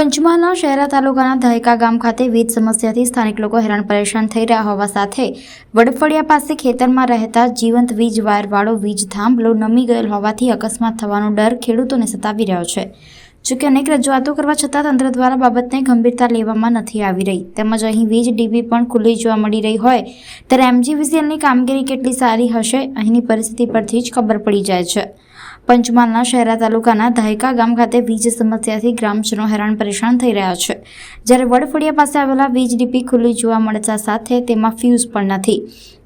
પંચમહાલના શહેરા તાલુકાના દહેકા ગામ ખાતે વીજ સમસ્યાથી સ્થાનિક લોકો હેરાન પરેશાન થઈ રહ્યા હોવા સાથે વડફળિયા પાસે ખેતરમાં રહેતા જીવંત વીજ વાયરવાળો વીજ થાંભલો નમી ગયેલ હોવાથી અકસ્માત થવાનો ડર ખેડૂતોને સતાવી રહ્યો છે. જોકે અનેક રજૂઆતો કરવા છતાં તંત્ર દ્વારા બાબતને ગંભીરતા લેવામાં નથી આવી રહી. તેમજ અહીં વીજ ડીબી પણ ખુલ્લી જોવા મળી રહી હોય ત્યારે એમજીવીસીએલની કામગીરી કેટલી સારી હશે અહીંની પરિસ્થિતિ પરથી જ ખબર પડી જાય છે. પંચમહાલના શહેરા તાલુકાના ધાયકા ગામ ખાતે વીજ સમસ્યાથી ગ્રામજનો હેરાન પરેશાન થઈ રહ્યા છે. જ્યારે વડફળિયા પાસે આવેલા વીજ ડીપી ખુલ્લી જોવા મળતા સાથે તેમાં ફ્યુઝ પણ નથી.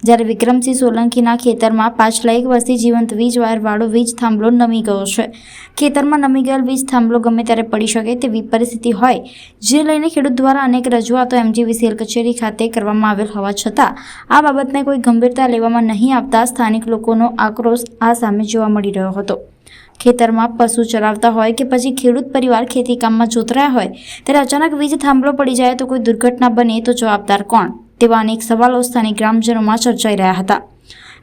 જ્યારે વિક્રમસિંહ સોલંકીના ખેતરમાં પાછલા એક વર્ષથી જીવંત વીજ વાયરવાળો વીજ થાંભલો નમી ગયો છે. ખેતરમાં નમી ગયેલ વીજ થાંભલો ગમે ત્યારે પડી શકે તેવી પરિસ્થિતિ હોય. જે લઈને ખેડૂત દ્વારા અનેક રજૂઆતો એમજીવીસીએલ કચેરી ખાતે કરવામાં આવેલ હોવા છતાં, આ બાબતને કોઈ ગંભીરતા લેવામાં નહીં આવતા સ્થાનિક લોકોનો આક્રોશ આ સામે જોવા મળી રહ્યો હતો. ખેતરમાં પશુ ચરાવતા હોય કે પછી ખેડૂત પરિવાર ખેતી કામમાં જોતરાયા હોય, ત્યારે અચાનક વીજ થાંભલો પડી જાય તો કોઈ દુર્ઘટના બને તો જવાબદાર કોણ? તેવા અનેક સવાલો સ્થાનિક ગ્રામજનોમાં ચર્ચાઈ રહ્યા હતા.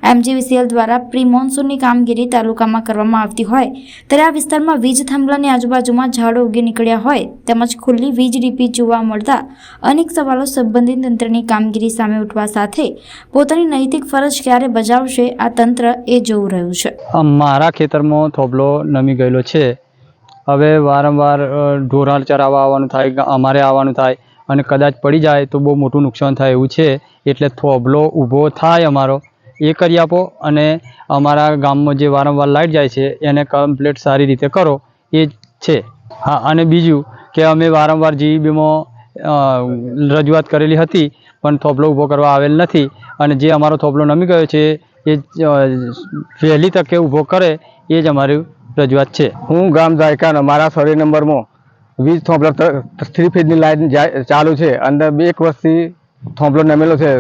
એમજીવીસીએલ દ્વારા પ્રી મોન્સૂનની કામગીરી તાલુકામાં કરવામાં આવતી હોય, ત્યારે આ વિસ્તારમાં વીજ થાંભલાની આજુબાજુમાં ઝાડો ઉગી નીકળ્યા હોય, તેમજ ખુલ્લી વીજ ડીપી જોવા મળતા અનેક સવાલો સંબંધિત તંત્રની કામગીરી સામે ઉઠવા સાથે પોતાની નૈતિક ફરજ ક્યારે બજાવશે, આ તંત્ર એ જોવું રહ્યું છે. મારા ખેતરમાં થોભલો નમી ગયેલો છે. હવે વારંવાર ઢોરાણ ચરાવવા આવવાનું થાય અમારે આવવાનું થાય, અને કદાચ પડી જાય તો બહુ મોટું નુકસાન થાય એવું છે, એટલે થોભલો ઊભો થાય અમારો. એ કરી આપો અને અમારા ગામમાં જે વારંવાર લાઇટ જાય છે, એને કમ્પ્લીટ સારી રીતે કરો, એ છે. હા, અને બીજું કે અમે વારંવાર જીઈબીમાં રજૂઆત કરેલી હતી, પણ થોપલો ઊભો કરવા આવેલ નથી અને જે અમારો થોપલો નમી ગયો છે, એ વહેલી તકે ઊભો કરે, એ જ અમારી રજૂઆત છે. હું ગામ દાયકાના મારા સર્વે નંબરમાં વીજ થોંભલો થ્રી ફેજની જાય, ચાલુ છે. અંદર બે એક વર્ષથી થોપલો નમેલો છે.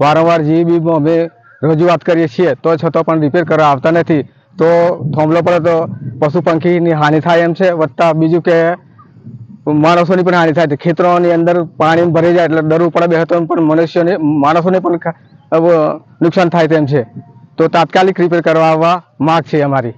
વારંવાર જીબીમાં અમે રજૂઆત કરીએ છીએ, તો છતાં પણ રિપેર કરવા આવતા નથી. તો થોંભલો પડે તો પશુ પંખીની હાનિ થાય એમ છે, વત્તા બીજું કે માણસોની પણ હાનિ થાય છે. ખેતરોની અંદર પાણી ભરી જાય એટલે ડરવું પડે બે હતો પણ મનુષ્યોને, માણસોને પણ નુકસાન થાય તેમ છે. તો તાત્કાલિક રિપેર કરવા આવવા માગ છે અમારી.